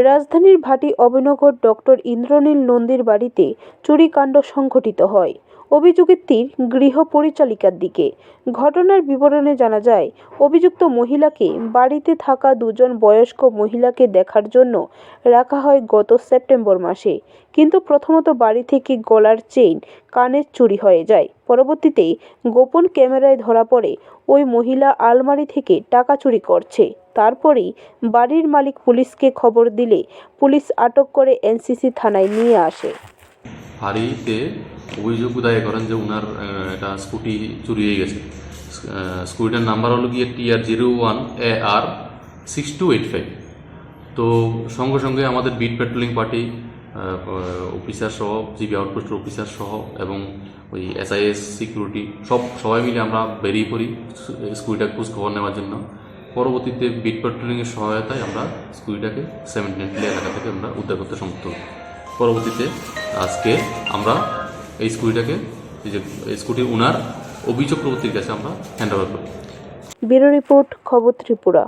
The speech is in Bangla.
রাজধানীর ভাটি অভিনগর ডক্টর ইন্দ্রনীল নন্দীর বাড়িতে চুরিকাণ্ড সংঘটিত হয়। অভিযোগের তীর গৃহ পরিচালিকার দিকে। ঘটনার বিবরণে জানা যায়, অভিযুক্ত মহিলাকে বাড়িতে থাকা দুজন বয়স্ক মহিলাকে দেখার জন্য রাখা হয় গত সেপ্টেম্বর মাসে। কিন্তু প্রথমত বাড়ি থেকে গলার চেইন কানের চুরি হয়ে যায়। পরবর্তীতে গোপন ক্যামেরায় ধরা পড়ে ওই মহিলা আলমারি থেকে টাকা চুরি করছে। তারপরেই বাড়ির মালিক পুলিশকে খবর দিলে পুলিশ আটক করে এনসিসি থানায় নিয়ে আসে। অভিযোগ দায় করেন যে ওনার একটা স্কুটি চুরি হয়ে গেছে। স্কুটিটার নাম্বার হলো গিয়ে TR zero one A R six two eight five. তো সঙ্গে সঙ্গে আমাদের বিট পেট্রোলিং পার্টি অফিসার সহ, জিবি আউটপোস্টের অফিসার সহ এবং ওই এসআইএস, সিকিউরিটি সব সবাই মিলে আমরা বেরিয়ে পড়ি স্কুটিটা খোঁজ খবর নেওয়ার জন্য। পরবর্তীতে বিট পেট্রোলিংয়ের সহায়তায় আমরা স্কুটিটাকে সেভেন্টিনেটলি এলাকা থেকে আমরা উদ্ধার করতে সমর্থ পরবর্তীতে আজকে আমরা এই স্কুটিটাকে এই যে স্কুটির ওনার অভিযোগ প্রবর্তির কাছে আমরা হ্যান্ড ওভার করি। ব্যুরো রিপোর্ট, খবর ত্রিপুরা।